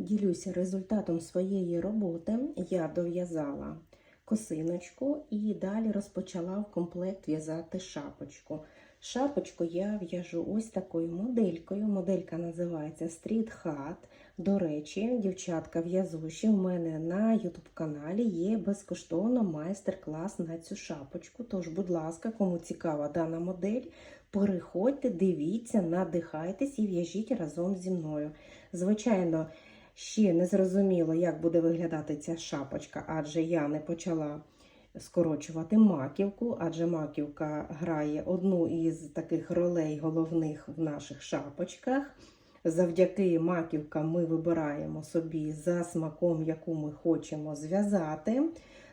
Ділюся результатом своєї роботи. Я дов'язала косиночку і далі розпочала в комплект в'язати шапочку. Шапочку я в'яжу ось такою моделькою. Моделька називається Street Hat. До речі, дівчатка в'язуші, у мене на YouTube каналі є безкоштовно майстер-клас на цю шапочку. Тож, будь ласка, кому цікава дана модель, переходьте, дивіться, надихайтесь і в'яжіть разом зі мною. Звичайно, ще не зрозуміло, як буде виглядати ця шапочка, адже я не почала скорочувати маківку, адже маківка грає одну із таких ролей головних в наших шапочках. Завдяки маківкам ми вибираємо собі за смаком, яку ми хочемо зв'язати.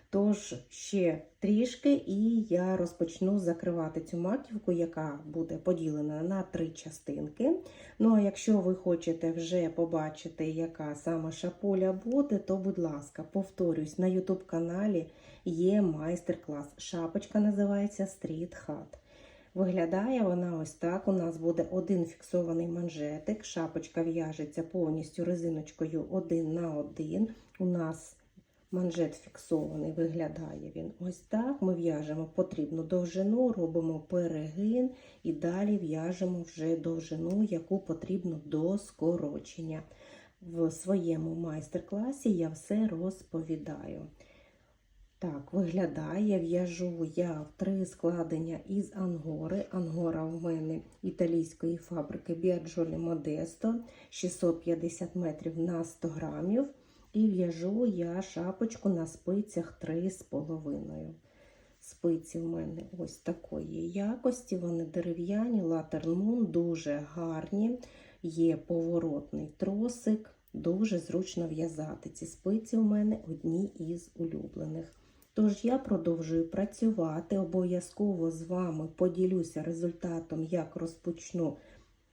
Тож ще трішки, і я розпочну закривати цю маківку, яка буде поділена на три частинки. Ну, а якщо ви хочете вже побачити, яка саме шапуля буде, то, будь ласка, повторюсь, на YouTube каналі є майстер-клас. Шапочка називається Street Hat. Виглядає вона ось так. У нас буде один фіксований манжетик. Шапочка в'яжеться повністю резиночкою один на один. У нас манжет фіксований, виглядає він ось так. Ми в'яжемо потрібну довжину, робимо перегин і далі в'яжемо вже довжину, яку потрібно до скорочення. В своєму майстер-класі я все розповідаю. Так, виглядає, в'яжу я в три складення із ангори. Ангора в мене італійської фабрики Біаджолі Модесто 650 метрів на 100 грамів. І в'яжу я шапочку на спицях 3,5. Спиці в мене ось такої якості, вони дерев'яні, латермун, дуже гарні, є поворотний тросик, дуже зручно в'язати. Ці спиці в мене одні із улюблених. Тож я продовжую працювати, обов'язково з вами поділюся результатом, як розпочну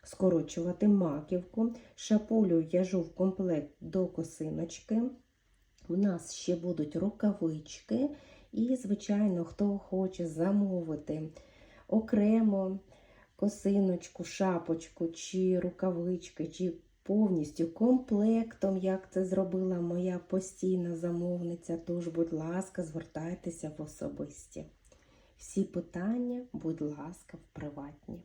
скорочувати маківку. Шапулю в'яжу в комплект до косиночки. У нас ще будуть рукавички. І, звичайно, хто хоче замовити окремо косиночку, шапочку, чи рукавички, чи повністю комплектом, як це зробила моя постійна замовниця. Тож, будь ласка, звертайтеся в особисті. Всі питання, будь ласка, в приватні.